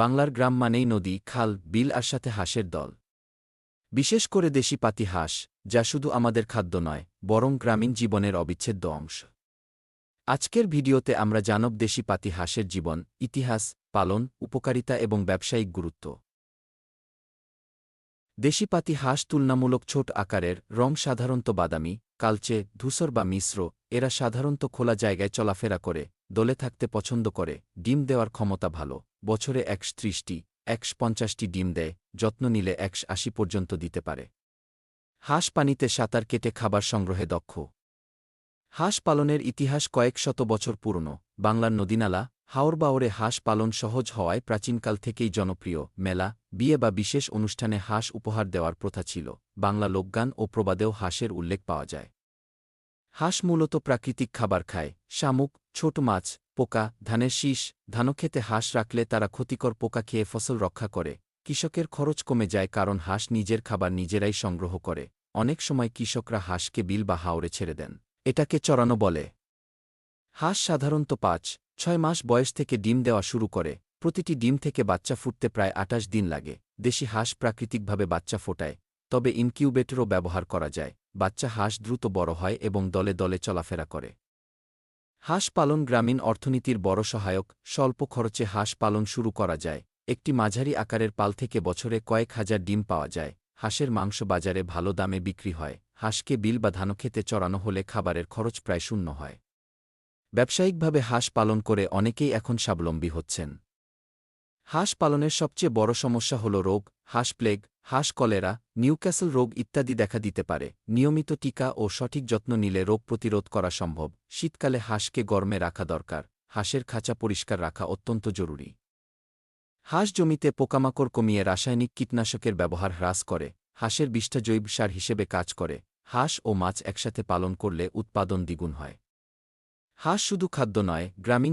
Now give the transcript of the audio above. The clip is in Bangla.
বাংলার গ্রাম মানেই নদী, খাল, বিল আর সাথে হাঁসের দল। বিশেষ করে দেশি পাতি হাঁস, যা শুধু আমাদের খাদ্য নয়, বরং গ্রামীণ জীবনের অবিচ্ছেদ্য অংশ। আজকের ভিডিওতে আমরা জানব দেশি পাতি হাঁসের জীবন, ইতিহাস, পালন, উপকারিতা এবং ব্যবসায়িক গুরুত্ব। দেশি পাতি হাঁস তুলনামূলক ছোট আকারের, রং সাধারণত বাদামি, কালচে, ধূসর বা মিশ্র, এরা সাধারণত খোলা জায়গায় চলাফেরা করে, দলে থাকতে পছন্দ করে, ডিম দেওয়ার ক্ষমতা ভালো। বছরে একশ ত্রিশটি, একশ পঞ্চাশটি ডিম দেয়, যত্ন নিলে একশ আশি পর্যন্ত দিতে পারে। হাঁস পানিতে সাঁতার কেটে খাবার সংগ্রহে দক্ষ। হাঁস পালনের ইতিহাস কয়েক শত বছর পুরনো। বাংলার নদীনালা, হাওরবাওরে হাঁস পালন সহজ হওয়ায় প্রাচীনকাল থেকেই জনপ্রিয়, মেলা, বিয়ে বা বিশেষ অনুষ্ঠানে হাঁস উপহার দেওয়ার প্রথা ছিল। বাংলা লোকগান ও প্রবাদেও হাঁসের উল্লেখ পাওয়া যায়। হাঁস মূলত প্রাকৃতিক খাবার খায়, শামুক ছোট মাছ, পোকা, ধানের শীষ, ধানক্ষেতে হাঁস রাখলে তারা ক্ষতিকর পোকা খেয়ে ফসল রক্ষা করে। কৃষকের খরচ কমে যায় কারণ হাঁস নিজের খাবার নিজেরাই সংগ্রহ করে। অনেক সময় কৃষকরা হাঁসকে বিল বা হাওড়ে ছেড়ে দেন। এটাকে চড়ানো বলে। হাঁস সাধারণত পাঁচ, ছয় মাস বয়স থেকে ডিম দেওয়া শুরু করে। প্রতিটি ডিম থেকে বাচ্চা ফুটতে প্রায় আটাশ দিন লাগে। দেশি হাঁস প্রাকৃতিকভাবে বাচ্চা ফোটায়। তবে ইনকিউবেটরও ব্যবহার করা যায়। বাচ্চা হাঁস দ্রুত বড় হয় এবং দলে দলে চলাফেরা করে। হাঁস পালন গ্রামীণ অর্থনীতির বড় সহায়ক, স্বল্প খরচে হাঁস পালন শুরু করা যায়। একটি মাঝারি আকারের পাল থেকে বছরে কয়েক হাজার ডিম পাওয়া যায়। হাঁসের মাংস বাজারে ভালো দামে বিক্রি হয়। হাঁসকে বিল বা ধানক্ষেতে চড়ানো হলে খাবারের খরচ প্রায় শূন্য হয়। ব্যবসায়িকভাবে হাঁস পালন করে অনেকেই এখন স্বাবলম্বী হচ্ছেন। হাঁস পালনের সবচেয়ে বড় সমস্যা হল রোগ হাঁস প্লেগ হাঁস কলেরা, নিউক্যাসল রোগ ইত্যাদি দেখা দিতে পারে। নিয়মিত টিকা ও সঠিক যত্ন নিলে রোগ প্রতিরোধ করা সম্ভব। শীতকালে হাঁসকে গরমে রাখা দরকার। হাঁসের খাঁচা পরিষ্কার রাখা অত্যন্ত জরুরি। হাঁস জমিতে পোকামাকড় কমিয়ে রাসায়নিক কীটনাশকের ব্যবহার হ্রাস করে। হাঁসের বিষ্ঠা জৈব সার হিসেবে কাজ করে। হাঁস ও মাছ একসাথে পালন করলে উৎপাদন দ্বিগুণ হয়। হাঁস শুধু খাদ্য নয়, গ্রামীণ